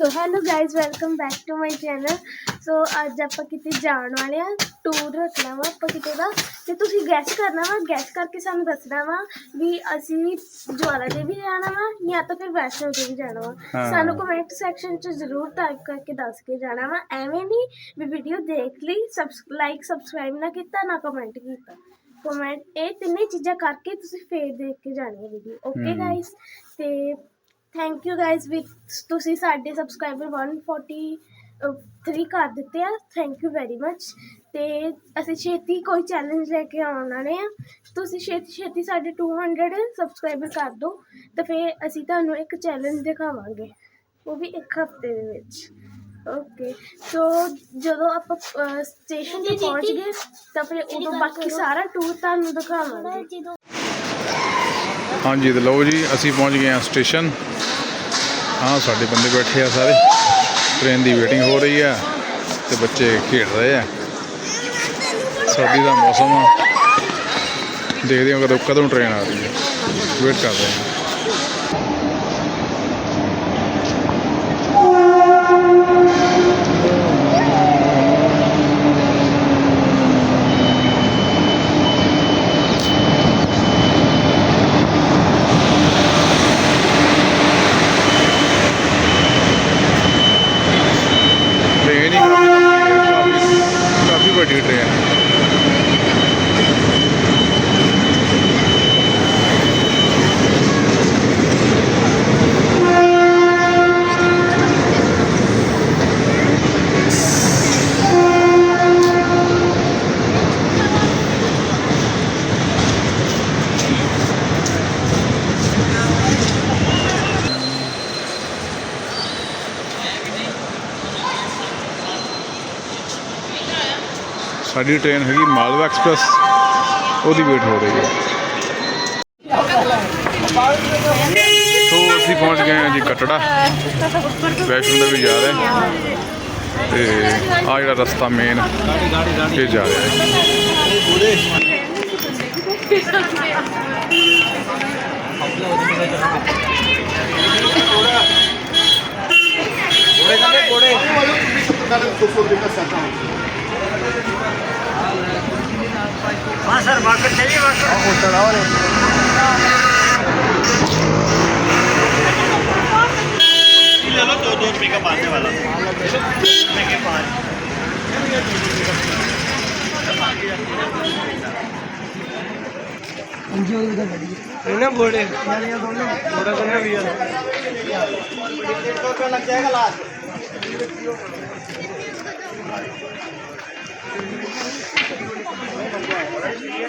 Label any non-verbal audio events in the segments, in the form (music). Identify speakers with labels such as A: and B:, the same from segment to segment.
A: So hello guys welcome back to my channel so ਅੱਜ ਆਪਾਂ ਕਿਤੇ ਜਾਣ ਵਾਲੇ ਆ ਟੂਰ ਰੱਖਣਾ ਵਾ ਆਪਾਂ ਕਿਤੇ ਦਾ। ਤੇ ਤੁਸੀਂ ਗੈਸ ਕਰਨਾ ਵਾ ਗੈਸ ਕਰਕੇ ਸਾਨੂੰ ਦੱਸਣਾ ਵਾ ਵੀ ਅਸੀਂ ਜਵਾਲਾ ਦੇ ਵੀ ਜਾਣਾ ਵਾ ਜਾਂ ਤਾਂ ਫਿਰ ਵੈਸ਼ਨੋ ਦੇ ਵੀ ਜਾਣਾ ਵਾ।
B: ਹਾਂ।
A: ਸਾਨੂੰ ਕਮੈਂਟ ਸੈਕਸ਼ਨ 'ਚ ਜ਼ਰੂਰ ਟਾਈਪ ਕਰਕੇ ਦੱਸ ਕੇ ਜਾਣਾ ਵਾ। ਐਵੇਂ ਨਹੀਂ ਵੀ ਵੀਡੀਓ ਦੇਖ ਲਈ ਸਬਸ ਲਾਈਕ ਸਬਸਕ੍ਰਾਈਬ ਨਾ ਕੀਤਾ ਨਾ ਕਮੈਂਟ ਕੀਤਾ। ਕਮੈਂਟ ਇਹ ਤਿੰਨੇ ਚੀਜ਼ਾਂ ਕਰਕੇ ਤੁਸੀਂ ਫੇਰ ਦੇਖ ਕੇ ਜਾਣੀ ਹੈ ਵੀਡੀਓ ਓਕੇ
B: ਹਮ।
A: ਗਾਇਸ ਤੇ ਥੈਂਕ ਯੂ ਗਾਇਸ ਵੀ ਤੁਸੀਂ ਸਾਡੇ ਸਬਸਕ੍ਰਾਈਬਰ 143 ਕਰ ਦਿੱਤੇ ਆ। ਥੈਂਕ ਯੂ ਵੈਰੀ ਮੱਚ ਤੇ ਅਸੀਂ ਛੇਤੀ ਕੋਈ ਚੈਲੰਜ ਲੈ ਕੇ ਆਉਣ ਵਾਲੇ ਆ। ਤੁਸੀਂ ਛੇਤੀ ਛੇਤੀ ਸਾਡੇ 200 ਸਬਸਕ੍ਰਾਈਬਰ ਕਰ ਦਿਓ ਤਾਂ ਫਿਰ ਅਸੀਂ ਤੁਹਾਨੂੰ ਇੱਕ ਚੈਲੰਜ ਦਿਖਾਵਾਂਗੇ। ਉਹ ਵੀ ਇੱਕ ਹਫ਼ਤੇ ਦੇ ਵਿੱਚ। ਓਕੇ ਸੋ ਜਦੋਂ ਆਪਾਂ ਸਟੇਸ਼ਨ ਤੇ ਪਹੁੰਚ ਗਏ ਤਾਂ ਫਿਰ ਉਦੋਂ ਬਾਕੀ ਸਾਰਾ ਟੂਰ ਤੁਹਾਨੂੰ ਦਿਖਾਵਾਂਗੇ।
B: ਹਾਂਜੀ ਤੇ ਲਓ ਜੀ, ਅਸੀਂ ਪਹੁੰਚ ਗਏ ਹਾਂ ਸਟੇਸ਼ਨ। ਹਾਂ, ਸਾਡੇ ਬੰਦੇ ਬੈਠੇ ਆ ਸਾਰੇ। ਟ੍ਰੇਨ ਦੀ ਵੇਟਿੰਗ ਹੋ ਰਹੀ ਆ ਤੇ ਬੱਚੇ ਖੇਡ ਰਹੇ ਆ। ਸਰਦੀ ਦਾ ਮੌਸਮ ਆ। ਦੇਖਦੇ ਹਾਂ ਕਦੋਂ ਕਦੋਂ ਟ੍ਰੇਨ ਆ ਰਹੀ ਹੈ ਵੇਟ ਕਰ ਰਹੇ ਹਾਂ ਟ੍ਰੇਨ ਹੀ ਕਾਫੀ ਲੰਬੀ ਹੈ, ਕਾਫੀ ਕਾਫੀ ਵੱਡੀ ਟ੍ਰੇਨ ਹੈ ਸਾਡੀ ਟ੍ਰੇਨ ਹੈਗੀ ਮਾਲਵਾ ਐਕਸਪ੍ਰੈਸ, ਉਹਦੀ ਵੇਟ ਹੋ ਰਹੀ ਹੈ। ਸੋ ਅਸੀਂ ਪਹੁੰਚ ਗਏ ਹਾਂ ਜੀ ਕਟੜਾ, ਵੈਸ਼ਨੋ ਦੇਵੀ ਜਾ ਰਹੇ ਹਾਂ। ਤੇ ਆ ਜਿਹੜਾ ਰਸਤਾ ਮੇਨ ਇਹ ਜਾ ਰਿਹਾ ਹੈ। हाँ सर वाकर तो चलिए तो।
C: हाँ, वाकर चढ़ाओ ले लो दो दो रुपये का पाने वाला रुपये के पाँच ना घोड़े घोड़ा करना भी तो लग जाएगा लास्ट।
B: ਮਾਰਦਾ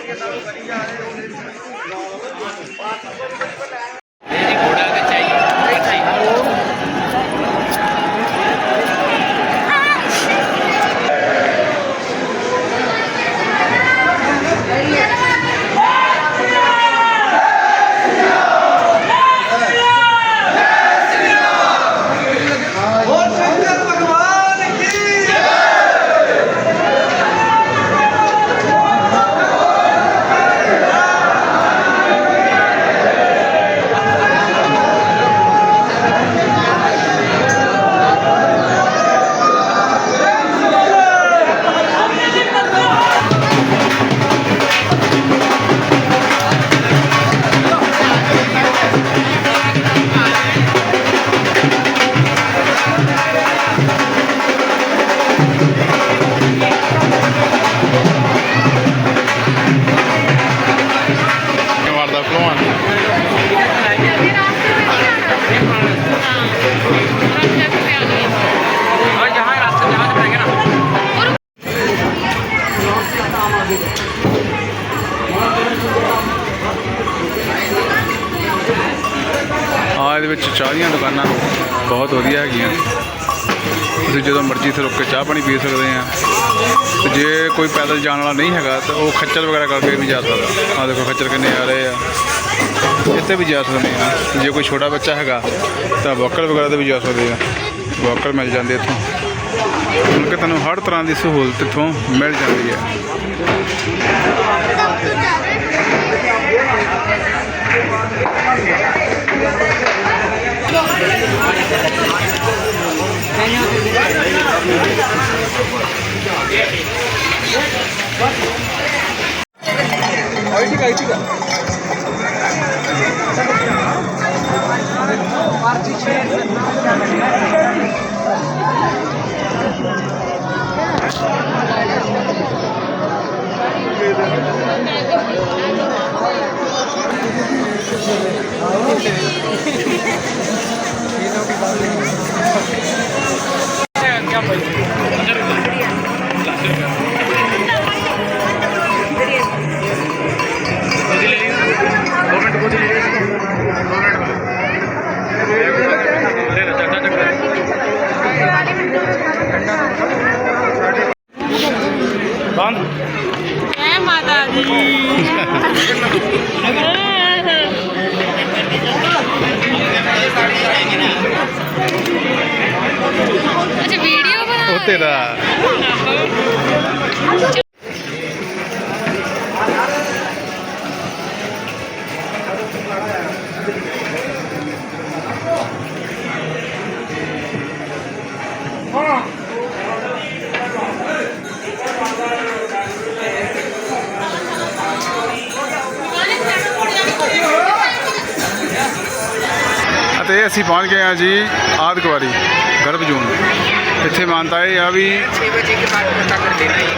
B: ਆ ਇਹਦੇ ਵਿੱਚ ਚਾਹ ਦੀਆਂ ਦੁਕਾਨਾਂ ਬਹੁਤ ਵਧੀਆ ਹੈਗੀਆਂ। ਤੁਸੀਂ ਜਦੋਂ ਮਰਜ਼ੀ ਇੱਥੇ ਰੁਕ ਕੇ ਚਾਹ ਪਾਣੀ ਪੀ ਸਕਦੇ ਆ। ਤੇ ਜੇ ਕੋਈ ਪੈਦਲ ਜਾਣ ਵਾਲਾ ਨਹੀਂ ਹੈਗਾ, ਤਾਂ ਉਹ ਖੱਚਰ ਵਗੈਰਾ ਕਰਕੇ ਵੀ ਜਾ ਸਕਦਾ। ਆ ਦੇਖੋ ਖੱਚਰ ਕਿੰਨੇ ਆ ਰਹੇ ਆ। ਇੱਥੇ ਵੀ ਜਾ ਸਕਦੇ ਆ। ਜੇ ਕੋਈ ਛੋਟਾ ਬੱਚਾ ਹੈਗਾ, ਤਾਂ ਵਾਕਰ ਵਗੈਰਾ ਤੇ ਵੀ ਜਾ ਸਕਦੇ ਆ। ਵਾਕਰ ਮਿਲ ਜਾਂਦੇ ਇੱਥੋਂ। ਮਤਲਬ ਕਿ ਤੁਹਾਨੂੰ ਹਰ ਤਰ੍ਹਾਂ ਦੀ ਸਹੂਲਤ ਇੱਥੋਂ ਮਿਲ ਜਾਂਦੀ ਹੈ।
D: ठीक आहे
B: ठीक आहे ਜੈ ਅਸੀਂ ਪਹੁੰਚ ਗਏ ਹਾਂ ਜੀ ਆਦਿਕਵਾਰੀ, ਗਰਭ ਜੂਨ। ਇੱਥੇ ਮਾਨਤਾ ਇਹ ਆ ਵੀ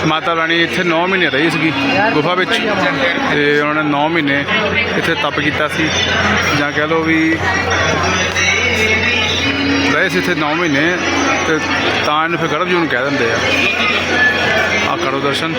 B: ਮਾਤਾ ਰਾਣੀ ਇੱਥੇ 9 ਮਹੀਨੇ ਰਹੀ ਸੀਗੀ, ਗੁਫਾ ਵਿੱਚ। ਤੇ ਉਹਨਾਂ ਨੇ 9 ਮਹੀਨੇ ਇੱਥੇ ਤਪ ਕੀਤਾ ਸੀ। ਜਾਂ ਕਹਿ ਲਓ ਵੀ ਰਹੇ ਸੀ ਇੱਥੇ 9 ਮਹੀਨੇ, ਤੇ ਤਾਂ ਇਹਨੂੰ ਫਿਰ ਗਰਭ ਜੂਨ ਕਹਿ ਦਿੰਦੇ ਆ। ਆ ਕਰੋ ਦਰਸ਼ਨ।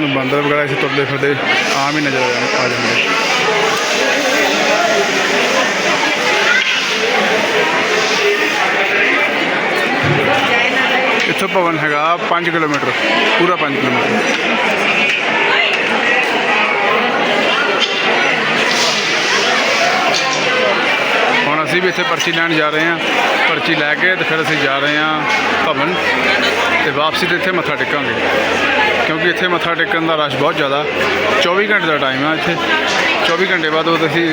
B: ਤੁਹਾਨੂੰ ਬਾਂਦਰ ਵਗੈਰਾ ਇੱਥੇ ਤੁਰਦੇ ਫਿਰਦੇ ਆਮ ਹੀ ਨਜ਼ਰ ਆ ਜਾਂਦੇ। ਇੱਥੋਂ ਭਵਨ ਹੈਗਾ 5 ਕਿਲੋਮੀਟਰ, ਪੂਰਾ 5 ਕਿਲੋਮੀਟਰ ਹੁਣ ਅਸੀਂ ਵੀ ਇੱਥੇ ਪਰਚੀ ਲੈਣ ਜਾ ਰਹੇ ਹਾਂ। ਪਰਚੀ ਲੈ ਕੇ ਤੇ ਫਿਰ ਅਸੀਂ ਜਾ ਰਹੇ ਹਾਂ ਭਵਨ ਤੇ ਵਾਪਸੀ ਤੇ ਇੱਥੇ ਮੱਥਾ ਟੇਕਾਂਗੇ। ਕਿਉਂਕਿ ਇੱਥੇ ਮੱਥਾ ਟੇਕਣ ਦਾ ਰਸ਼ ਬਹੁਤ ਜ਼ਿਆਦਾ। 24 ਘੰਟੇ ਦਾ ਟਾਈਮ ਆ ਇੱਥੇ। 24 ਘੰਟੇ ਬਾਅਦ ਉਹ ਅਸੀਂ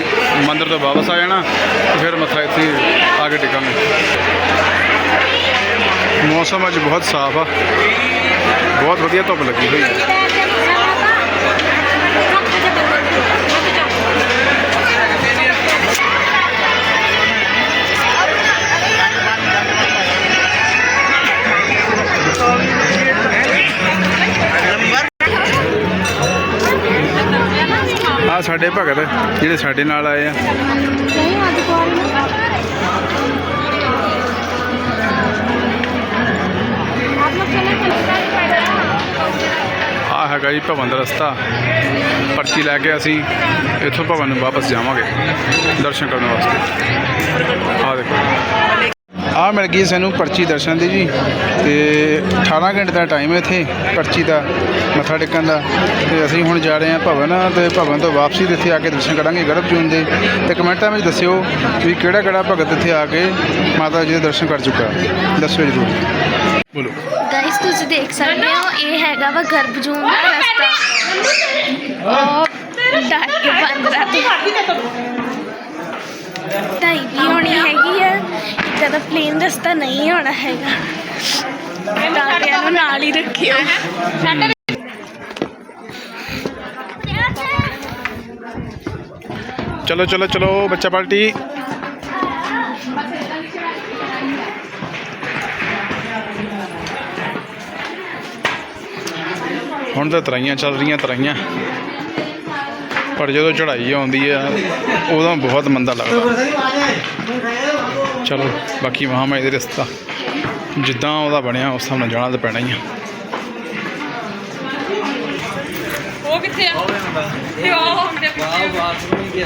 B: ਮੰਦਿਰ ਤੋਂ ਵਾਪਸ ਆ ਜਾਣਾ, ਤੇ ਫਿਰ ਮੱਥਾ ਇੱਥੇ ਆ ਕੇ ਟੇਕਾਂਗੇ। ਮੌਸਮ ਅੱਜ ਬਹੁਤ ਸਾਫ਼ ਆ। ਬਹੁਤ ਵਧੀਆ ਧੁੱਪ ਲੱਗੀ ਹੋਈ ਹੈ ਆ ਸਾਡੇ ਭਗਤ ਜਿਹੜੇ ਸਾਡੇ ਨਾਲ ਆਏ ਆ। ਆ ਹੈਗਾ ਜੀ ਭਵਨ ਦਾ ਰਸਤਾ। ਪਰਚੀ ਲੈ ਕੇ ਅਸੀਂ ਇੱਥੋਂ ਭਵਨ ਨੂੰ ਵਾਪਸ ਜਾਵਾਂਗੇ। ਦਰਸ਼ਨ ਕਰਨ ਵਾਸਤੇ। ਆ ਦੇਖੋ। ਆ ਮਿਲ ਗਈ ਸਾਨੂੰ ਪਰਚੀ ਦਰਸ਼ਨ ਦੀ ਜੀ ਤੇ 18 ਘੰਟੇ ਦਾ ਟਾਈਮ ਹੈ ਇੱਥੇ ਪਰਚੀ ਦਾ ਮੱਥਾ ਟੇਕਣ ਦਾ ਤੇ ਅਸੀਂ ਹੁਣ ਜਾ ਰਹੇ ਹਾਂ ਭਵਨ ਤੇ ਭਵਨ ਤੋਂ ਵਾਪਸੀ ਤੇ ਇੱਥੇ ਆ ਕੇ ਦਰਸ਼ਨ ਕਰਾਂਗੇ ਗਰਭ ਜੂਨ ਦੇ ਤੇ ਕਮੈਂਟਾਂ ਵਿੱਚ ਦੱਸਿਓ ਵੀ ਕਿਹੜਾ ਕਿਹੜਾ ਭਗਤ ਇੱਥੇ ਆ ਕੇ ਮਾਤਾ ਜੀ ਦੇ ਦਰਸ਼ਨ ਕਰ ਚੁੱਕਾ। ਦੱਸਿਓ ਜਰੂਰ। ਬੋਲੋ।
A: ਗਾਇਸ ਤੁਸੀਂ ਦੇਖ ਸਕਦੇ ਹੋ ਇਹ ਹੈਗਾ ਵਾ ਗਰਭਜੂਨ ਦਾ ਰਸਤਾ। ਉਹ ਡਰ ਕੇ ਬੰਦਰਾ ਤੇ ਢਾਈ ਵੀ ਹੋਣੀ ਹੈਗੀ ਆ। ਇੱਦਾਂ ਪਲੇਨ ਰਸਤਾ ਨਹੀਂ ਹੋਣਾ ਹੈਗਾ। ਤਾਂ ਕਿ ਇਹਨੂੰ ਨਾਲ ਹੀ ਰੱਖਿਓ।
B: ਚਲੋ ਚਲੋ ਚਲੋ, ਬੱਚਾ ਪਾਰਟੀ ਹੁਣ ਤਾਂ ਤਰਾਈਆਂ ਚੱਲ ਰਹੀਆਂ, ਤਰਾਈਆਂ। ਪਰ ਜਦੋਂ ਚੜਾਈ ਆਉਂਦੀ ਆ, ਉਦੋਂ ਬਹੁਤ ਮੰਦਾ ਲੱਗਦਾ। ਚਲੋ ਬਾਕੀ ਮਹਾਮਾਈ ਦੇ ਰਸਤਾ। ਜਿੱਦਾਂ ਉਹਦਾ ਬਣਿਆ ਉਸ ਹਿਸਾਬ ਨਾਲ ਜਾਣਾ ਤਾਂ ਪੈਣਾ ਹੀ ਆ।
D: ਕਿੱਥੇ ਆ? ਹੁੰਦੇ ਪਿੱਛੇ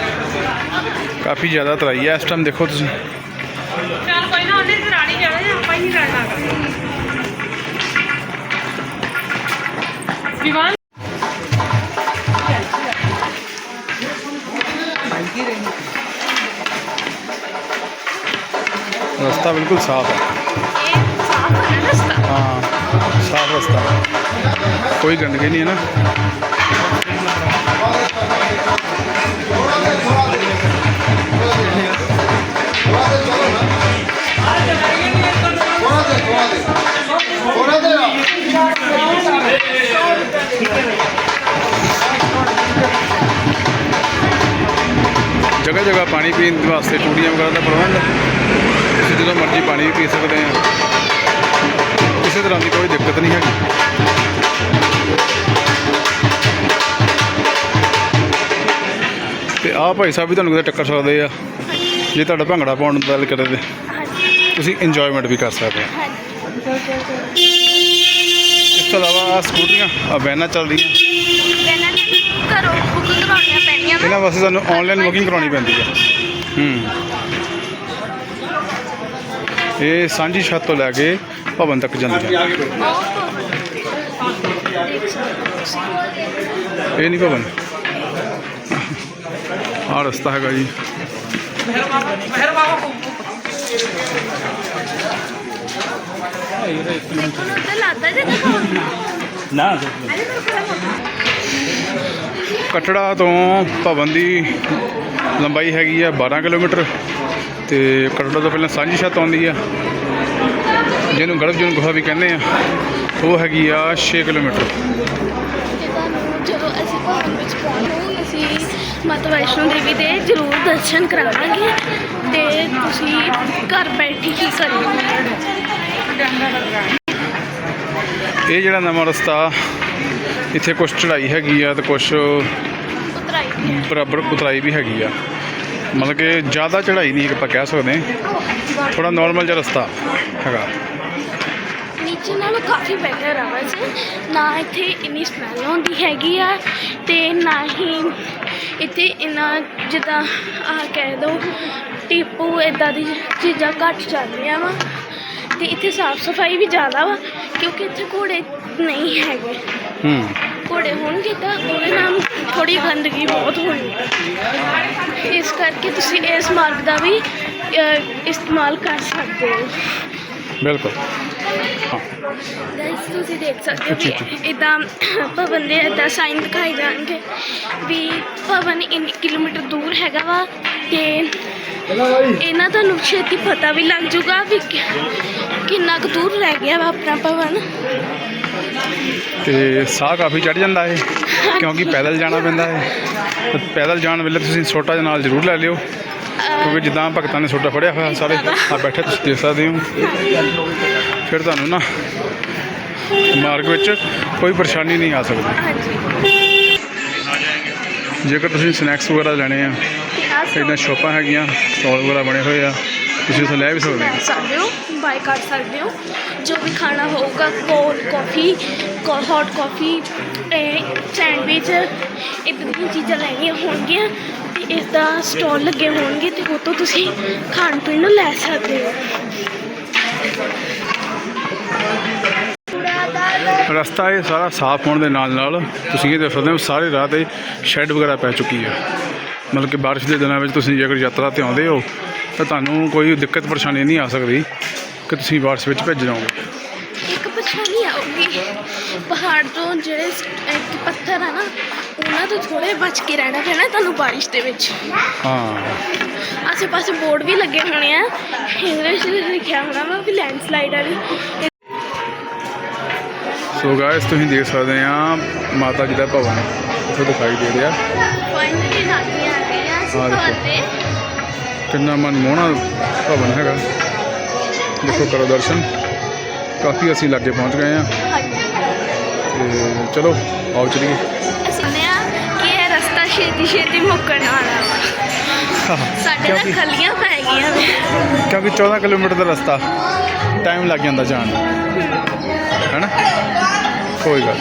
B: ਕਾਫੀ ਜ਼ਿਆਦਾ ਤਰਾਈ ਹੈ ਇਸ ਟਾਈਮ ਦੇਖੋ ਤੁਸੀਂ।
D: ਚੱਲ ਕੋਈ ਨਾ ਉਹਨੇ ਸਰਾਣੀ ਜਾਣਾ ਜਾਂ ਆਪਾਂ ਹੀ ਲੜਨਾ ਵਿਵਾਨ
B: ਰਸਤਾ ਬਿਲਕੁਲ ਸਾਫ਼ ਹੈ।
A: ਹਾਂ
B: ਸਾਫ਼ ਰਸਤਾ। ਕੋਈ ਗੰਦਗੀ ਨਹੀਂ ਹੈ ਨਾ। ਜਗ੍ਹਾ ਜਗ੍ਹਾ ਪਾਣੀ ਪੀਣ ਵਾਸਤੇ ਟੂਟੀਆਂ ਵਗੈਰਾ ਦਾ ਪ੍ਰਬੰਧ। ਤੁਸੀਂ ਜਦੋਂ ਮਰਜ਼ੀ ਪਾਣੀ ਵੀ ਪੀ ਸਕਦੇ ਆ। ਕਿਸੇ ਤਰ੍ਹਾਂ ਦੀ ਕੋਈ ਦਿੱਕਤ ਨਹੀਂ ਹੈਗੀ। ਤੇ ਆਹ ਭਾਈ ਸਾਹਿਬ ਵੀ ਤੁਹਾਨੂੰ ਕਿਤੇ ਟੱਕਰ ਸਕਦੇ ਆ। ਜੇ ਤੁਹਾਡਾ ਭੰਗੜਾ ਪਾਉਣ ਦਾ ਦਿਲ ਕਰੇ ਤੇ ਤੁਸੀਂ ਇੰਜੋਇਮੈਂਟ ਵੀ ਕਰ ਸਕਦੇ ਆ। ਇਸ ਤੋਂ ਇਲਾਵਾ ਸਕੂਟਰੀਆਂ ਆ ਵੈਨਾਂ ਚੱਲ ਰਹੀਆਂ
A: ਪਹਿਲਾਂ ਤਾਂ ਘਰੋਂ ਬੁੱਕ ਕਰਾਉਣੀਆਂ ਪੈਣੀਆਂ ਵਾ
B: ਇਹਨਾਂ ਵਾਸਤੇ ਤੁਹਾਨੂੰ ਆਨਲਾਈਨ ਬੁਕਿੰਗ ਕਰਾਉਣੀ ਪੈਂਦੀ ਹੈ। ਹੂੰ। ਇਹ ਸਾਂਝੀ ਛੱਤ ਤੋਂ ਲੈ ਕੇ ਭਵਨ ਤੱਕ
A: ਦੇਖ ਸਕਦੇ ਹੋ।
B: ਇਹ ਨਹੀਂ ਭਵਨ। ਆਹ ਰਸਤਾ ਹੈਗਾ ਜੀ।
A: ਤੁਹਾਨੂੰ ਤਾਂ ਲੱਗਦਾ ਜੇ
C: ਨਾ
B: ਕਟੜਾ ਤੋਂ ਭਵਨ ਦੀ ਲੰਬਾਈ ਹੈਗੀ ਆ 12 ਕਿਲੋਮੀਟਰ ਤੇ ਕਟੜਾ ਤੋਂ ਪਹਿਲਾਂ ਸਾਂਝੀ ਛੱਤ ਆਉਂਦੀ ਆ ਜਿਹਨੂੰ ਗੜਬਜਨ ਗੁਫਾ ਵੀ ਕਹਿੰਦੇ ਆ ਉਹ ਹੈਗੀ ਆ 6 ਕਿਲੋਮੀਟਰ।
A: ਜਦੋਂ ਅਸੀਂ ਭਵਨ ਵਿੱਚ ਪਹੁੰਚੋ ਅਸੀਂ ਮਾਤਾ ਵੈਸ਼ਨੋ ਦੇਵੀ ਦੇ ਜ਼ਰੂਰ ਦਰਸ਼ਨ ਕਰਾਵਾਂਗੇ ਤੇ ਤੁਸੀਂ ਘਰ ਬੈਠੇ ਹੀ ਕਰਿਓ।
B: ਇਹ ਜਿਹੜਾ ਨਵਾਂ ਰਸਤਾ ਇੱਥੇ ਕੁਝ ਚੜ੍ਹਾਈ ਹੈਗੀ ਆ ਤੇ ਕੁਝ ਬਰਾਬਰ ਉਤਰਾਈ ਵੀ ਹੈਗੀ ਆ। ਮਤਲਬ ਕਿ ਜ਼ਿਆਦਾ ਚੜ੍ਹਾਈ ਨਹੀਂ ਆਪਾਂ ਕਹਿ ਸਕਦੇ। ਥੋੜਾ ਨਾਰਮਲ ਜਿਹਾ ਰਸਤਾ ਹੈਗਾ।
A: ਨੀਚੇ ਨਾਲੋਂ ਕਾਫੀ ਬੈਟਰ ਆ ਵੈਸੇ। ਨਾ ਇੱਥੇ ਇੰਨੀ ਸਮੈਲ ਆਉਂਦੀ ਹੈਗੀ ਆ ਤੇ ਨਾ ਹੀ ਇੱਥੇ ਇੰਨਾ ਜਿੱਦਾਂ ਆ ਕਹਿ ਦੋ ਟਿੱਪੂ ਇਦਾਂ ਦੀ ਚੀਜ਼ਾਂ ਘੱਟ ਚੱਲਦੀਆਂ ਵਾ। ਤੇ ਇੱਥੇ ਸਾਫ਼ ਸਫ਼ਾਈ ਵੀ ਜ਼ਿਆਦਾ ਵਾ ਕਿਉਂਕਿ ਇੱਥੇ ਘੋੜੇ ਨਹੀਂ ਹੈਗੇ।
B: ਹੂੰ
A: ਘੋੜੇ ਹੋਣਗੇ ਤਾਂ ਉਹਦੇ ਨਾਲ ਥੋੜੀ ਗੰਦਗੀ ਬਹੁਤ ਹੋਣੀ। ਹੈ ਇਸ ਕਰਕੇ ਤੁਸੀਂ ਇਸ ਮਾਰਗ ਦਾ ਵੀ ਇਸਤੇਮਾਲ ਕਰ ਸਕਦੇ ਹੋ।
B: ਬਿਲਕੁਲ। ਹਾਂ।
A: ਗਾਇਸ ਤੁਸੀਂ ਦੇਖ ਸਕਦੇ ਹੋ ਕਿ ਇਦਾਂ ਭਵਨ ਦੇ ਇਦਾਂ ਸਾਈਨ ਦਿਖਾਏ ਜਾਣਗੇ ਵੀ ਭਵਨ ਇੰਨੀ ਕਿਲੋਮੀਟਰ ਦੂਰ ਹੈਗਾ ਵਾ ਤੇ ਇਹਨਾਂ ਤੁਹਾਨੂੰ ਛੇਤੀ ਪਤਾ ਵੀ ਲੱਗ ਜਾਊਗਾ ਵੀ ਕਿ- ਕਿੰਨਾ ਕੁ ਦੂਰ ਰਹਿ ਗਿਆ ਵਾ ਆਪਣਾ ਭਵਨ।
B: ਤੇ ਸਾਹ ਕਾਫੀ ਚੜ ਜਾਂਦਾ ਹੈ ਕਿਉਂਕਿ ਪੈਦਲ ਜਾਣਾ ਪੈਂਦਾ ਹੈ ਪੈਦਲ ਜਾਣ ਵੇਲੇ ਤੁਸੀਂ ਛੋਟਾ ਜਿਹਾ ਨਾਲ ਜ਼ਰੂਰ ਲੈ ਲਿਓ ਕਿਉਂਕਿ ਜਿੱਦਾਂ ਭਗਤਾਂ ਨੇ ਛੋਟਾ ਫੜਿਆ ਹੋਇਆ ਸਾਰੇ ਆ ਬੈਠੇ ਤੁਸੀਂ ਦੇਖ ਸਕਦੇ ਹੋ। ਫਿਰ ਤੁਹਾਨੂੰ ਨਾ ਮਾਰਗ ਵਿੱਚ ਕੋਈ ਪਰੇਸ਼ਾਨੀ ਨਹੀਂ ਆ ਸਕਦੀ। ਜੇਕਰ ਤੁਸੀਂ ਸਨੈਕਸ ਵਗੈਰਾ ਲੈਣੇ ਆ ਇਦਾਂ ਸ਼ੋਪਾਂ ਹੈਗੀਆਂ ਸਟਾਲ ਵਗੈਰਾ ਬਣੇ ਹੋਏ ਆ ਤੁਸੀਂ ਉੱਥੇ ਲੈ ਵੀ ਸਕਦੇ ਹੋ।
A: ਬਾਏ ਕਰ ਸਕਦੇ ਹੋ। ਜੋ ਵੀ ਖਾਣਾ ਹੋਊਗਾ cold coffee hot coffee sandwich ਇਦਾਂ ਦੀਆਂ ਚੀਜ਼ਾਂ ਲੈਣੀਆਂ ਹੋਣਗੀਆਂ ਤੇ ਇਸ ਦਾ ਸਟਾਲ ਲੱਗੇ ਹੋਣਗੇ ਤੇ ਉਹ ਤੋਂ ਤੁਸੀਂ ਖਾਣ ਪੀਣ ਨੂੰ ਲੈ ਸਕਦੇ ਹੋ।
B: ਰਸਤਾ ਇਹ ਸਾਰਾ ਸਾਫ਼ ਹੋਣ ਦੇ ਨਾਲ ਨਾਲ ਤੁਸੀਂ ਇਹ ਦੇਖ ਸਕਦੇ ਹੋ ਸਾਰੇ ਰਾਹ ਤੇ ਸ਼ੈੱਡ ਵਗੈਰਾ ਪੈ ਚੁੱਕੀ ਹੈ ਮਤਲਬ ਕਿ ਬਾਰਿਸ਼ ਦੇ ਦਿਨਾਂ ਵਿੱਚ ਤੁਸੀਂ ਜੇਕਰ ਯਾਤਰਾ ਤੇ ਆਉਂਦੇ ਹੋ ਤਾਂ ਤੁਹਾਨੂੰ ਕੋਈ ਦਿੱਕਤ ਪਰੇਸ਼ਾਨੀ ਨਹੀਂ ਆ ਸਕਦੀ। ਕਿ ਤੁਸੀਂ ਬਾਰਿਸ਼ ਵਿੱਚ ਭਿੱਜ ਜਾਓਗੇ?
A: ਇੱਕ ਪਰੇਸ਼ਾਨੀ ਆਊਗੀ। ਪਹਾੜ ਤੋਂ ਜਿਹੜੇ ਇੱਕ ਪੱਥਰ ਆ ਨਾ ਉਹਨਾਂ ਤੋਂ ਥੋੜੇ ਬਚ ਕੇ ਰਹਿਣਾ ਪੈਣਾ ਤੁਹਾਨੂੰ ਬਾਰਿਸ਼ ਦੇ ਵਿੱਚ।
B: ਹਾਂ।
A: ਆਸੇ ਪਾਸੇ ਬੋਰਡ ਵੀ ਲੱਗੇ ਹੋਣੇ ਆ। ਇੰਗਲਿਸ਼ ਵਿੱਚ ਲਿਖਿਆ ਹੋਣਾ ਵਾ ਵੀ ਲੈਂਡਸਲਾਈਡ ਵਾਲੀ।
B: ਸੋ ਗਾਇਸ ਤੁਸੀਂ ਦੇਖ ਸਕਦੇ ਆ ਮਾਤਾ ਜੀ ਦਾ ਭਵਨ। ਉੱਥੇ ਦਿਖਾਈ ਦੇ ਰਿਹਾ।
A: ਫਾਈਨਲੀ ਲਾਗੇ ਆ ਗਏ ਆ ਅਸੀਂ
B: ਆਹ ਦੇਖੋ।
A: ਭਵਨ ਦੇ
B: ਕਿੰਨਾ ਮਨਮੋਹਣਾ ਭਵਨ ਹੈਗਾ। ਦੇਖੋ ਕਰੋ ਦਰਸ਼ਨ। ਕਾਫੀ ਅਸੀਂ ਲਾਗੇ ਪਹੁੰਚ ਗਏ ਆ ਤੇ ਚਲੋ ਆਓ ਚਲੀਏ।
A: ਸੁਣਿਆ ਕਿ ਇਹ ਰਸਤਾ ਛੇਤੀ ਛੇਤੀ ਮੁੱਕਣ ਵਾਲਾ ਵਾ। ਸਾਡੇ ਨਾਲ ਖਲੀਆਂ ਪੈ ਗਈਆਂ
B: ਕਿਉਂਕਿ 14 ਕਿਲੋਮੀਟਰ ਦਾ ਰਸਤਾ। ਟਾਈਮ ਲੱਗ ਜਾਂਦਾ ਜਾਣ ਨੂੰ। ਹੈਨਾ? ਕੋਈ ਗੱਲ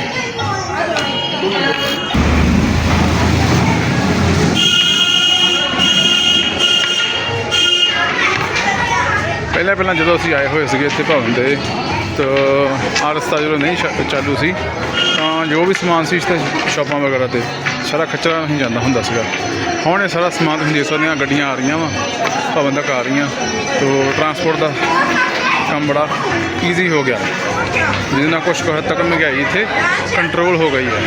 B: ਪਹਿਲਾਂ ਪਹਿਲਾਂ ਜਦੋਂ ਅਸੀਂ ਆਏ ਹੋਏ ਸੀਗੇ ਇੱਥੇ ਭਵਨ ਦੇ, ਤਾਂ ਆਹ ਰਸਤਾ ਜਦੋਂ ਨਹੀਂ ਚਾਲੂ ਸੀ, ਤਾਂ ਜੋ ਵੀ ਸਮਾਨ ਸੀ ਤੇ ਸ਼ਾਪਾਂ ਵਗੈਰਾ ਤੇ, ਸਾਰਾ ਖੱਚਰਾ ਨਹੀਂ ਜਾਂਦਾ ਹੁੰਦਾ ਸੀਗਾ। ਹੁਣ ਇਹ ਸਾਰਾ ਸਮਾਨ ਤੁਸੀਂ ਦੇਖ ਸਕਦੇ ਆ, ਗੱਡੀਆਂ ਆ ਰਹੀਆਂ ਵਾ, ਭਵਨ ਤੱਕ ਆ ਰਹੀਆਂ, ਤੋਂ ਟਰਾਂਸਪੋਰਟ ਦਾ ਕੰਮ ਬੜਾ ਈਜ਼ੀ ਹੋ ਗਿਆ। ਜਿਹਦੇ ਨਾਲ ਕੁਝ ਹੱਦ ਤੱਕ ਮਹਿੰਗਾਈ ਇੱਥੇ ਕੰਟਰੋਲ ਹੋ ਗਈ ਹੈ।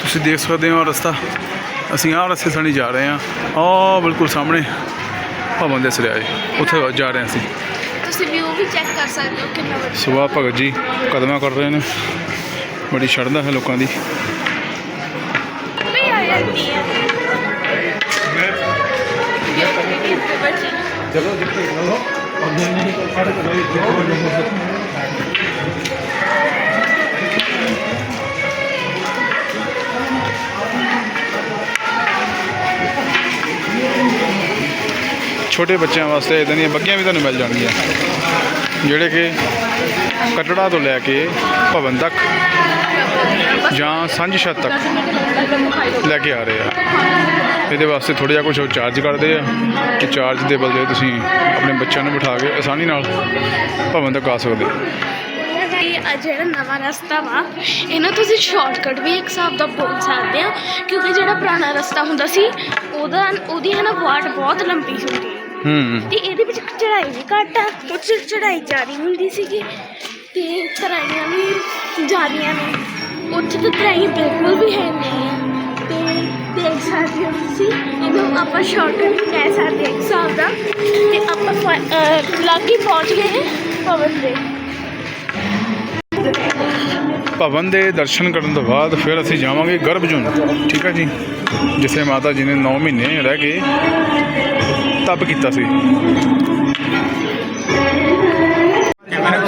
B: ਤੁਸੀਂ ਦੇਖ ਸਕਦੇ ਹੋ ਰਸਤਾ। ਅਸੀਂ ਆਹ ਰਸਤੇ ਥਾਣੀ ਜਾ ਰਹੇ ਹਾਂ। ਆਹ ਬਿਲਕੁਲ ਸਾਹਮਣੇ ਭਵਨ ਦੇ ਸਿਰੇ ਆਏ ਉੱਥੇ ਜਾ ਰਹੇ ਹਾਂ ਅਸੀਂ।
A: ਤੁਸੀਂ ਵਿਊ ਵੀ ਚੈੱਕ ਕਰ ਸਕਦੇ ਹੋ ਕਿੰਨਾ ਵੱਡਾ।
B: ਸੁਭਾ ਭਗਤ ਜੀ ਕਦਮਾਂ ਕਰ ਰਹੇ ਨੇ। ਬੜੀ ਸ਼ਰਧਾ ਹੈ ਲੋਕਾਂ ਦੀ।
A: ਵੀ
B: ਛੋਟੇ ਬੱਚਿਆਂ ਵਾਸਤੇ ਇਦਾਂ ਦੀਆਂ ਬੱਗੀਆਂ ਵੀ ਤੁਹਾਨੂੰ ਮਿਲ ਜਾਣਗੀਆਂ। ਜਿਹੜੇ ਕਿ ਕਟੜਾ ਤੋਂ ਲੈ ਕੇ ਭਵਨ ਤੱਕ ਜਾਂ ਸਾਂਝੀ ਛੱਤ ਤੱਕ ਲੈ ਕੇ ਆ ਰਹੇ ਆ। ਇਹਦੇ ਵਾਸਤੇ ਥੋੜ੍ਹਾ ਜਿਹਾ ਕੁਝ ਚਾਰਜ ਕਰਦੇ ਆ ਕਿ ਚਾਰਜ ਦੇ ਬਦਲੇ ਤੁਸੀਂ ਆਪਣੇ ਬੱਚਿਆਂ ਨੂੰ ਬਿਠਾ ਕੇ ਆਸਾਨੀ ਨਾਲ ਭਵਨ ਤੱਕ ਆ ਸਕਦੇ
A: ਆ ਜਿਹੜਾ ਨਵਾਂ ਰਸਤਾ ਵਾ ਇਹਨਾਂ ਤੁਸੀਂ ਸ਼ਾਰਟਕਟ ਵੀ ਇੱਕ ਹਿਸਾਬ ਦਾ ਬੋਲ ਸਕਦੇ ਆ ਕਿਉਂਕਿ ਜਿਹੜਾ ਪੁਰਾਣਾ ਰਸਤਾ ਹੁੰਦਾ ਸੀ ਉਹਦਾ ਉਹਦੀ ਹੈ ਨਾ ਵਾਟ ਬਹੁਤ ਲੰਬੀ ਹੁੰਦੀ ਹੈ। ਤੇ ਇਹਦੇ ਵਿੱਚ ਚੜਾਈ ਵੀ ਘੱਟ ਆ 'ਚ ਚੜਾਈ ਜ਼ਿਆਦਾ ਹੁੰਦੀ ਸੀਗੀ। ਤੇ ਤਰਾਈਆਂ ਵੀ ਜ਼ਿਆਦੀਆਂ ਨੇ ਉੱਥੇ ਤਾਂ ਤਰਾਈ ਬਿਲਕੁਲ ਵੀ ਹੈ ਨਹੀਂ। ਸਕਦੇ ਹੋ ਤੁਸੀਂ। ਇਹਨੂੰ ਆਪਾਂ ਸ਼ਾਰਟਕਟ ਕਹਿ ਸਕਦੇ ਹਾਂ ਹਿਸਾਬ ਦਾ। ਤੇ ਆਪਾਂ ਫ- ਪਹੁੰਚ ਗਏ ਹਾਂ ਭਵਨ ਦੇ।
B: ਭਵਨ ਦੇ ਦਰਸ਼ਨ ਕਰਨ ਤੋਂ ਬਾਅਦ ਫਿਰ ਅਸੀਂ ਜਾਵਾਂਗੇ ਗਰਭਜੂਨ ਠੀਕ ਹੈ ਜੀ? ਜਿੱਥੇ ਮਾਤਾ ਜੀ ਨੇ 9 ਮਹੀਨੇ ਰਹਿ ਕੇ ਤਪ ਕੀਤਾ ਸੀ।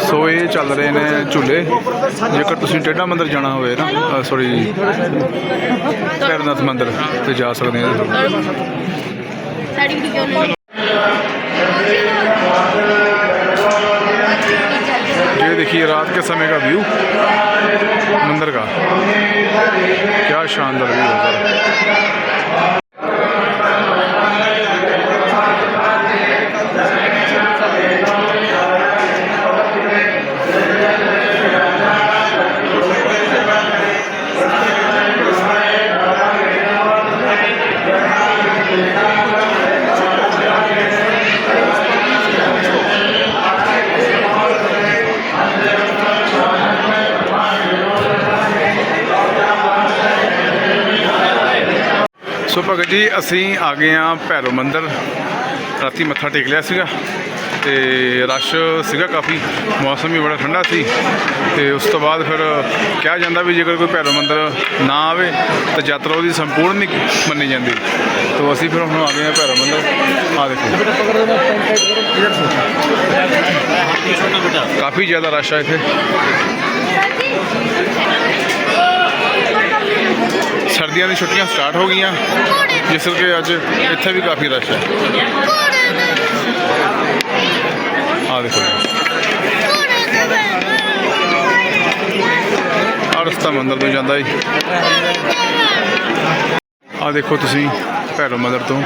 B: ਸੋ ਇਹ ਚੱਲ ਰਹੇ ਨੇ ਝੂਲੇ ਜੇਕਰ ਤੁਸੀਂ ਟੇਢਾ ਮੰਦਿਰ ਜਾਣਾ ਹੋਵੇ ਨਾ ਸੌਰੀ ਭੈਰਵਨਾਥ ਮੰਦਿਰ ਤੇ ਜਾ ਸਕਦੇ ਆ
A: ਸਾਡੀ ਵੀਡੀਓ ਨੂੰ
B: ये देखिए रात के समय का व्यू मंदिर का क्या शानदार व्यू है ਸੋ ਭਗਤ ਜੀ, ਅਸੀਂ ਆ ਗਏ ਆ ਭੈਰੋ ਮੰਦਰ। ਰਾਤੀ ਮੱਥਾ ਟੇਕ ਲਿਆ ਸੀਗਾ ਤੇ ਰਸ਼ ਸੀਗਾ ਕਾਫੀ, ਮੌਸਮ ਵੀ ਬੜਾ ਠੰਡਾ ਸੀ ਤੇ ਉਸ ਤੋਂ ਬਾਅਦ ਫਿਰ ਕਿਹਾ ਜਾਂਦਾ ਵੀ ਜੇਕਰ ਕੋਈ ਭੈਰੋ ਮੰਦਰ ਨਾ ਆਵੇ ਤਾਂ ਯਾਤਰਾ ਉਹਦੀ ਸੰਪੂਰਨ ਨਹੀਂ ਮੰਨੀ ਜਾਂਦੀ। ਤਾਂ ਅਸੀਂ ਫਿਰ ਹੁਣ ਆ ਗਏ ਆ ਭੈਰੋ ਮੰਦਰ। ਆ ਦੇਖੋ। ਕਾਫੀ ਜ਼ਿਆਦਾ ਰਸ਼ ਆ ਇੱਥੇ। ਸਰਦੀਆਂ ਦੀਆਂ ਛੁੱਟੀਆਂ ਸਟਾਰਟ ਹੋ ਗਈਆਂ, ਜਿਸ ਕਰਕੇ ਅੱਜ ਇੱਥੇ ਵੀ ਕਾਫੀ ਰਸ਼ ਹੈ। ਆ ਦੇਖੋ ਆ ਰਸਤਾ ਮੰਦਰ ਤੋਂ ਜਾਂਦਾ ਜੀ। ਆ ਦੇਖੋ ਤੁਸੀਂ, ਭੈਰੋ ਮੰਦਰ ਤੋਂ।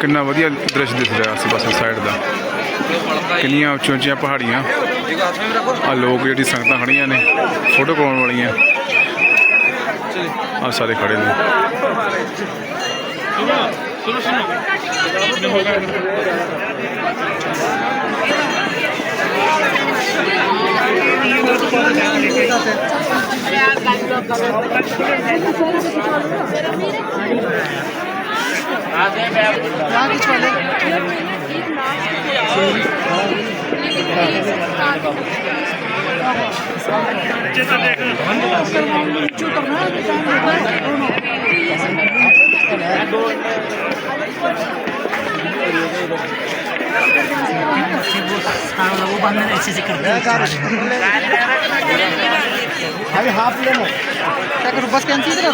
B: ਕਿੰਨਾ ਵਧੀਆ ਦ੍ਰਿਸ਼ ਦਿਖ ਰਿਹਾ ਆਸੇ ਪਾਸੇ ਸਾਈਡ ਦਾ। ਕਿੰਨੀਆਂ ਉੱਚੀਆਂ ਉੱਚੀਆਂ ਪਹਾੜੀਆਂ। ਆ ਲੋਕ ਜਿਹੜੀ ਸੰਗਤਾਂ ਖੜੀਆਂ ਨੇ ਫੋਟੋ ਕਰਾਉਣ ਵਾਲੀਆਂ। ਆ ਸਾਰੇ ਖੜੇ ਨੇ
E: वो बंधन ऐसे ऐसे करते अभी हाफ ले लो क्या करूँ बस कैंसिल करो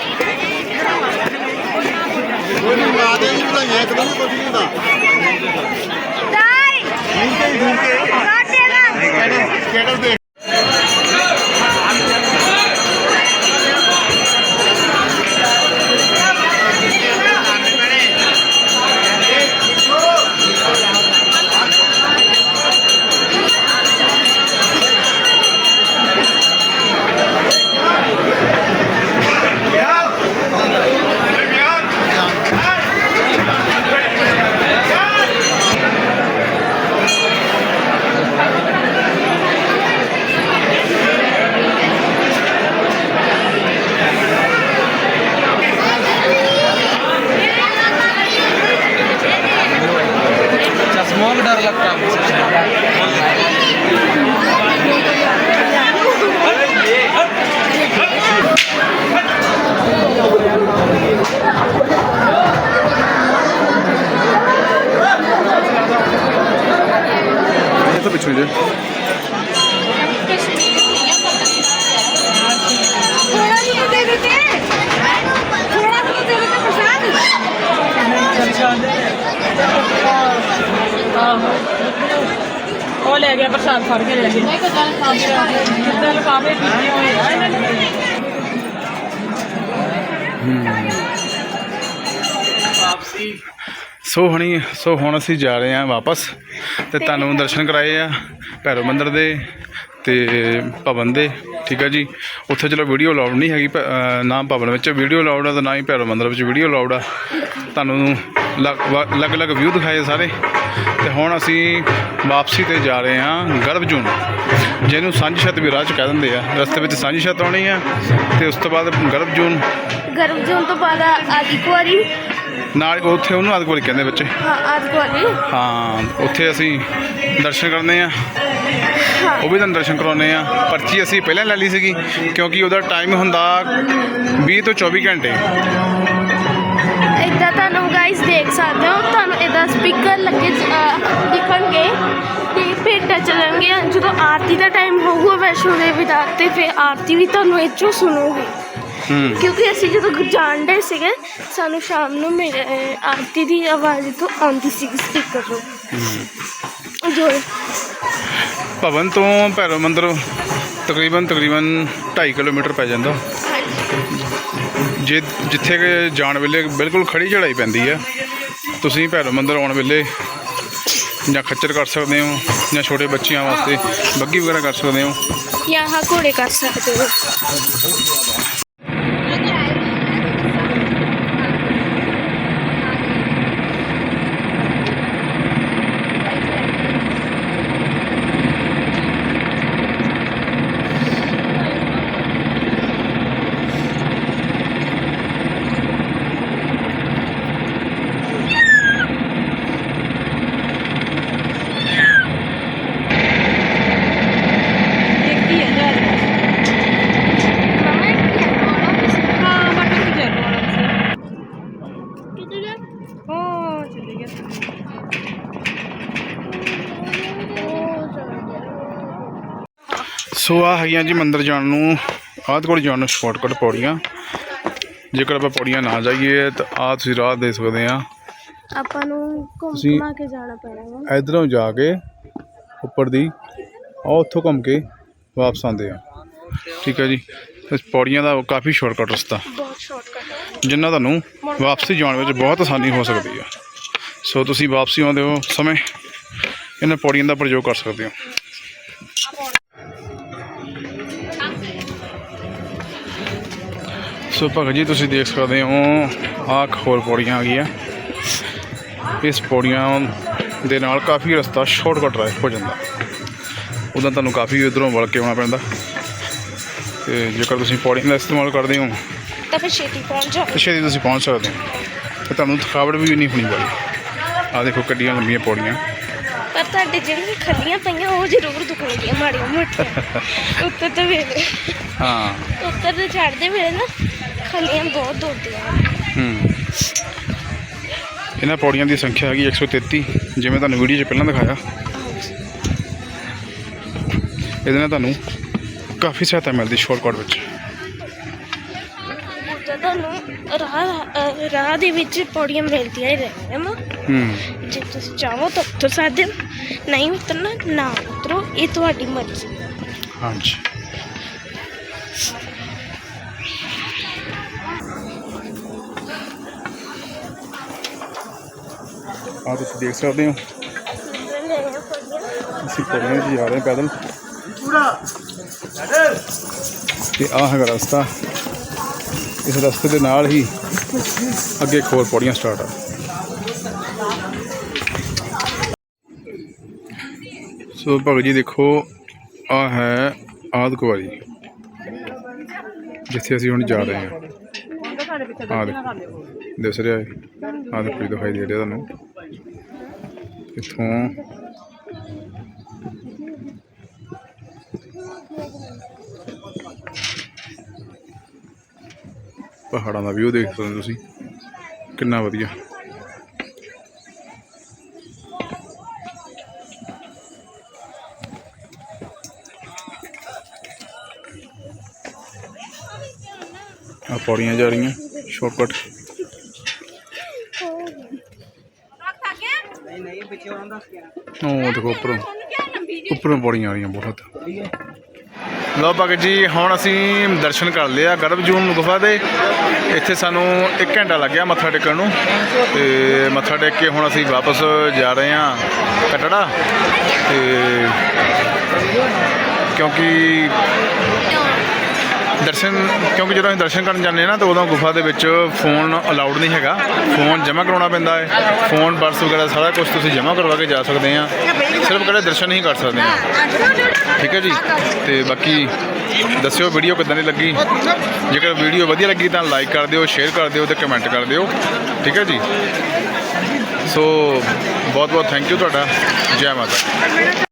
F: ਉਹਦੀ ਮਾਂ ਦੇ ਵੀ ਵਧਾਈਆਂ ਕਦੋਂ ਵੀ ਕੁਝ ਨਹੀਂ ਹੁੰਦਾ। ਢਾਈ ਢੂੰਕੇ ਢੂੰਕੇ ਸਾਡੇ ਦਾ ਕਿਹੜਾ ਦੇਖ
B: ਸੋ ਹਣੀ ਸੋ ਹੁਣ ਅਸੀਂ ਜਾ ਰਹੇ ਹਾਂ ਵਾਪਸ ਤੇ ਤੁਹਾਨੂੰ ਦਰਸ਼ਨ ਕਰਾਏ ਆ ਭੈਰੋ ਮੰਦਿਰ ਦੇ ਤੇ ਭਵਨ ਦੇ ਠੀਕ ਆ ਜੀ? ਉੱਥੇ ਚਲੋ ਵੀਡੀਓ ਅਲਾਉਡ ਨਹੀਂ ਹੈਗੀ ਨਾ ਭਵਨ ਵਿੱਚ ਵੀਡੀਓ ਅਲਾਉਡ ਆ ਤੇ ਨਾ ਹੀ ਭੈਰੋ ਮੰਦਿਰ ਵਿੱਚ ਵੀਡੀਓ ਅਲਾਉਡ ਆ। ਤੁਹਾਨੂੰ ਅਲੱਗ-ਅਲੱਗ ਵਿਊ ਦਿਖਾਏ ਸਾਰੇ। ਤੇ ਹੁਣ ਅਸੀਂ ਵਾਪਸੀ ਤੇ ਜਾ ਰਹੇ ਹਾਂ ਗਰਭਜੂਨ ਜਿਹਨੂੰ ਸਾਂਝੀ ਛੱਤ ਵੀ ਰਾਹ ਚ ਕਹਿ ਦਿੰਦੇ ਆ। ਰਸਤੇ ਵਿੱਚ ਸਾਂਝੀ ਛੱਤ ਆਉਣੀ ਆ ਤੇ ਉਸ ਤੋਂ ਬਾਅਦ ਗਰਭਜੂਨ।
A: ਗਰਮ ਜੂਨ ਤੋਂ ਬਾਅਦ ਆਦਿਕ ਵਾਰੀ
B: ਨਾਲ ਉੱਥੇ ਉਹਨੂੰ ਆਦਿ ਕੋਲ ਕਹਿੰਦੇ ਬੱਚੇ।
A: ਹਾਂ ਆਦਿਕ ਵਾਰੀ
B: ਹਾਂ। ਉੱਥੇ ਅਸੀਂ ਦਰਸ਼ਨ ਕਰਨੇ ਆ। ਉਹ ਵੀ ਤੁਹਾਨੂੰ ਦਰਸ਼ਨ ਕਰਾਉਨੇ ਆ। ਪਰਚੀ ਅਸੀਂ ਪਹਿਲਾਂ ਲੈ ਲਈ ਸੀਗੀ ਕਿਉਂਕਿ ਉਹਦਾ ਟਾਈਮ ਹੁੰਦਾ 20 ਤੋਂ 24 ਘੰਟੇ।
A: ਇਦਾਂ ਤੁਹਾਨੂੰ ਗਾਇਸ ਦੇਖ ਸਕਦੇ ਹੋ ਤੁਹਾਨੂੰ ਇਦਾਂ ਸਪੀਕਰ ਲੱਗੇ ਦਿਖਣਗੇ ਤੇ ਭੇਟਾਂ ਚੱਲਣਗੀਆਂ ਜਦੋਂ ਆਰਤੀ ਦਾ ਟਾਈਮ ਹੋਊਗਾ ਵੈਸ਼ਨੋ ਦੇਵੀ ਦਾ ਤੇ ਫਿਰ ਆਰਤੀ ਵੀ ਤੁਹਾਨੂੰ 'ਚੋਂ ਸੁਣੋਗੇ। ਕਿਉਂਕਿ ਅਸੀਂ ਜਦੋਂ ਜਾਣ ਡੇ ਸੀਗੇ ਸਾਨੂੰ ਸ਼ਾਮ ਨੂੰ ਮੇਰੇ ਆਰਤੀ ਦੀ ਆਵਾਜ਼ ਤੋਂ ਆਉਂਦੀ ਸੀ ਸਪੀਕਰ ਤੋਂ। ਜੋ
B: ਭਵਨ ਤੋਂ ਭੈਰਵ ਮੰਦਿਰ ਤਕਰੀਬਨ ਤਕਰੀਬਨ 2.5 ਕਿਲੋਮੀਟਰ ਪੈ ਜਾਂਦਾ। ਜੇ ਜਿੱਥੇ ਕਿ ਜਾਣ ਵੇਲੇ ਬਿਲਕੁਲ ਖੜੀ ਚੜਾਈ ਪੈਂਦੀ ਆ। ਤੁਸੀਂ ਭੈਰਵ ਮੰਦਿਰ ਆਉਣ ਵੇਲੇ ਜਾਂ ਖੱਚਰ ਕਰ ਸਕਦੇ ਹੋ ਜਾਂ ਛੋਟੇ ਬੱਚਿਆਂ ਵਾਸਤੇ ਬੱਗੀ ਵਗੈਰਾ ਕਰ ਸਕਦੇ ਹੋ।
A: ਯਹਾਂ ਘੋੜੇ ਕਰ ਸਕਦੇ ਹੋ
F: ਇੱਕ ਹੀ ਹੈ ਜਹਾਜ਼ ਹਾਂ ਬਟਨ ਤੇ ਚੱਲ ਵਾਲਾ ਸੀ ਉਹ ਚਲੀ ਗਿਆ
B: ਸੋ ਆ ਹੈਗੀਆਂ ਜੀ ਮੰਦਿਰ ਜਾਣ ਨੂੰ ਆਦ ਕੋਲ ਜਾਣ ਨੂੰ ਸ਼ਾਰਟਕਟ ਪੌੜੀਆਂ। ਜੇਕਰ ਆਪਾਂ ਪੌੜੀਆਂ ਨਾ ਜਾਈਏ ਤਾਂ ਆ ਤੁਸੀਂ ਰਾਹ ਦੇ ਸਕਦੇ ਆ।
A: ਆਪਾਂ ਨੂੰ ਘੁੰਮ ਕੇ ਜਾਣਾ ਪੈਣਾ
B: ਇਧਰੋਂ ਜਾ ਕੇ ਉੱਪਰ ਦੀ ਆ ਉੱਥੋਂ ਘੁੰਮ ਕੇ ਵਾਪਸ ਆਉਂਦੇ ਆ। ਠੀਕ ਹੈ ਜੀ। ਇਸ ਪੌੜੀਆਂ ਦਾ ਕਾਫੀ ਸ਼ਾਰਟਕਟ ਰਸਤਾ।
A: ਬਹੁਤ ਸ਼ਾਰਟਕਟ
B: ਜਿੰਨਾ ਤੁਹਾਨੂੰ ਵਾਪਸੀ ਜਾਣ ਵਿੱਚ ਬਹੁਤ ਆਸਾਨੀ ਹੋ ਸਕਦੀ ਆ। ਸੋ ਤੁਸੀਂ ਵਾਪਸੀ ਆਉਂਦੇ ਹੋ ਸਮੇਂ ਇਹਨਾਂ ਪੌੜੀਆਂ ਦਾ ਪ੍ਰਯੋਗ ਕਰ ਸਕਦੇ ਹੋ। ਸੋ ਭਗਤ ਜੀ ਤੁਸੀਂ ਦੇਖ ਸਕਦੇ ਹੋ ਆਹ ਹੋਰ ਪੌੜੀਆਂ ਆ ਗਈਆਂ। ਇਸ ਪੌੜੀਆਂ ਦੇ ਨਾਲ ਕਾਫੀ ਰਸਤਾ ਸ਼ਾਰਟਕਟ ਰਹਿ ਹੋ ਜਾਂਦਾ। ਉਦੋਂ ਤੁਹਾਨੂੰ ਕਾਫੀ ਉਧਰੋਂ ਵਲ ਕੇ ਆਉਣਾ ਪੈਂਦਾ। ਤੇ ਜੇਕਰ ਤੁਸੀਂ ਪੌੜੀਆਂ ਦਾ ਇਸਤੇਮਾਲ ਕਰਦੇ ਹੋ
A: ਤਾਂ ਫਿਰ ਛੇਤੀ ਪਹੁੰਚ ਜਾਓ।
B: ਛੇਤੀ ਤੁਸੀਂ ਪਹੁੰਚ ਸਕਦੇ ਹੋ। ਤੇ ਤੁਹਾਨੂੰ ਥਕਾਵਟ ਵੀ ਨਹੀਂ ਹੋਣੀ ਵਾਲੀ ਆ ਦੇਖੋ ਕੱਡੀਆਂ ਲੰਬੀਆਂ ਪੌੜੀਆਂ।
A: ਪਰ ਤੁਹਾਡੇ ਜਿਹੜੀਆਂ ਖੱਲੀਆਂ ਪਈਆਂ ਉਹ ਜ਼ਰੂਰ ਦੁਖਣਗੀਆਂ ਮਾੜੀਆਂ ਮੋਟੀਆਂ (laughs) ਉੱਤੇ ਤਾਂ ਵੇਲੇ
B: ਹਾਂ।
A: ਉੱਤਰ ਤੇ ਚੜ੍ਹਦੇ ਵੇਲੇ ਨਾ। ਖੱਲੀਆਂ ਬਹੁਤ ਦੁਖਦੀਆਂ
B: ਹੂੰ। ਇਹਨਾਂ ਪੌੜੀਆਂ ਦੀ ਸੰਖਿਆ ਹੈਗੀ 133 ਜਿਵੇਂ ਤੁਹਾਨੂੰ ਵੀਡੀਓ 'ਚ ਪਹਿਲਾਂ ਦਿਖਾਇਆ। ਇਹਦੇ ਨਾਲ ਤੁਹਾਨੂੰ ਕਾਫੀ ਸਹਾਇਤਾ ਮਿਲਦੀ ਸ਼ਾਰਟਕਟ ਵਿੱਚ।
A: ਤੁਹਾਨੂੰ ਰਾਹ ਰਾਹ ਦੇ ਵਿੱਚ ਪੌੜੀਆਂ ਮਿਲਦੀਆਂ ਹੀ ਰਹਿਣੀਆਂ ਵਾ
B: ਹੂੰ।
A: ਜੇ ਤੁਸੀਂ ਚਾਹੋ ਤਾਂ ਉਤਰ ਸਕਦੇ ਨਹੀਂ ਉਤਰਨਾ ਨਾ ਉਤਰੋ। ਇਹ ਤੁਹਾਡੀ ਮਰਜ਼ੀ।
B: ਹਾਂਜੀ। ਆ ਤੁਸੀਂ ਦੇਖ ਸਕਦੇ ਹੋ। ਅਸੀਂ ਪੌੜੀਆਂ 'ਚ ਜਾ ਰਹੇ ਪੈਦਲ। ਤੇ ਆਹ ਹੈਗਾ ਰਸਤਾ। ਇਸ ਰਸਤੇ ਦੇ ਨਾਲ ਹੀ ਅੱਗੇ ਖੋਰ ਪੌੜੀਆਂ ਸਟਾਰਟ ਆ। ਸੋ ਭਗਤ ਜੀ, ਦੇਖੋ ਆ ਹੈ ਆਦ ਕੁਵਾਰੀ, ਜਿੱਥੇ ਅਸੀਂ ਹੁਣ ਜਾ ਰਹੇ ਹਾਂ। ਆ ਦੇਖੋ, ਦਿਸ ਰਿਹਾ ਹੈ। ਆ ਦੇਖੋ ਦਿਖਾਈ ਦੇ ਰਿਹਾ ਤੁਹਾਨੂੰ। ਇੱਥੋਂ ਪਹਾੜਾਂ ਦਾ ਵਿਊ ਦੇਖ ਸਕਦੇ ਹੋ ਤੁਸੀਂ। ਕਿੰਨਾ ਵਧੀਆ। ਆ ਪੌੜੀਆਂ ਜਾ ਰਹੀਆਂ ਸ਼ਾਰਟਕਟ ਉਹ ਦੇਖੋ ਉੱਪਰੋਂ ਉੱਪਰੋਂ ਪੌੜੀਆਂ ਆ ਰਹੀਆਂ ਬਹੁਤ। ਲਓ ਭਗਤ ਜੀ, ਹੁਣ ਅਸੀਂ ਦਰਸ਼ਨ ਕਰ ਲਿਆ ਗਰਭਜੂਨ ਗੁਫਾ ਦੇ। ਇੱਥੇ ਸਾਨੂੰ 1 ਘੰਟਾ ਲੱਗਿਆ ਮੱਥਾ ਟੇਕਣ ਨੂੰ। ਤੇ ਮੱਥਾ ਟੇਕ ਕੇ ਹੁਣ ਅਸੀਂ ਵਾਪਸ ਜਾ ਰਹੇ ਹਾਂ ਕਟੜਾ। ਤੇ ਕਿਉਂਕਿ ਦਰਸ਼ਨ, ਕਿਉਂਕਿ ਜਦੋਂ ਅਸੀਂ ਦਰਸ਼ਨ ਕਰਨ ਜਾਂਦੇ ਹਾਂ ਨਾ, ਤਾਂ ਉਦੋਂ ਗੁਫਾ ਦੇ ਵਿੱਚ ਫੋਨ ਅਲਾਉਡ ਨਹੀਂ ਹੈਗਾ। ਫੋਨ ਜਮ੍ਹਾਂ ਕਰਾਉਣਾ ਪੈਂਦਾ ਹੈ। ਫੋਨ, ਪਰਸ ਵਗੈਰਾ, ਸਾਰਾ ਕੁਝ ਤੁਸੀਂ ਜਮ੍ਹਾਂ ਕਰਵਾ ਕੇ ਜਾ ਸਕਦੇ ਆ ਸਿਰਫ ਕਿਹੜੇ ਦਰਸ਼ਨ ਹੀ ਕਰ ਸਕਦੇ। ਆ ਠੀਕ ਹੈ ਜੀ? ਤੇ ਬਾਕੀ ਦੱਸਿਓ ਵੀਡੀਓ ਕਿੱਦਾਂ ਦੀ ਲੱਗੀ? ਜੇਕਰ ਵੀਡੀਓ ਵਧੀਆ ਲੱਗੀ ਤਾਂ ਲਾਈਕ ਕਰ ਦਿਓ ਸ਼ੇਅਰ ਕਰ ਦਿਓ ਤੇ ਕਮੈਂਟ ਕਰ ਦਿਓ। ਠੀਕ ਹੈ ਜੀ? ਸੋ ਬਹੁਤ ਬਹੁਤ ਥੈਂਕ ਯੂ ਤੁਹਾਡਾ। ਜੈ ਮਾਤਾ।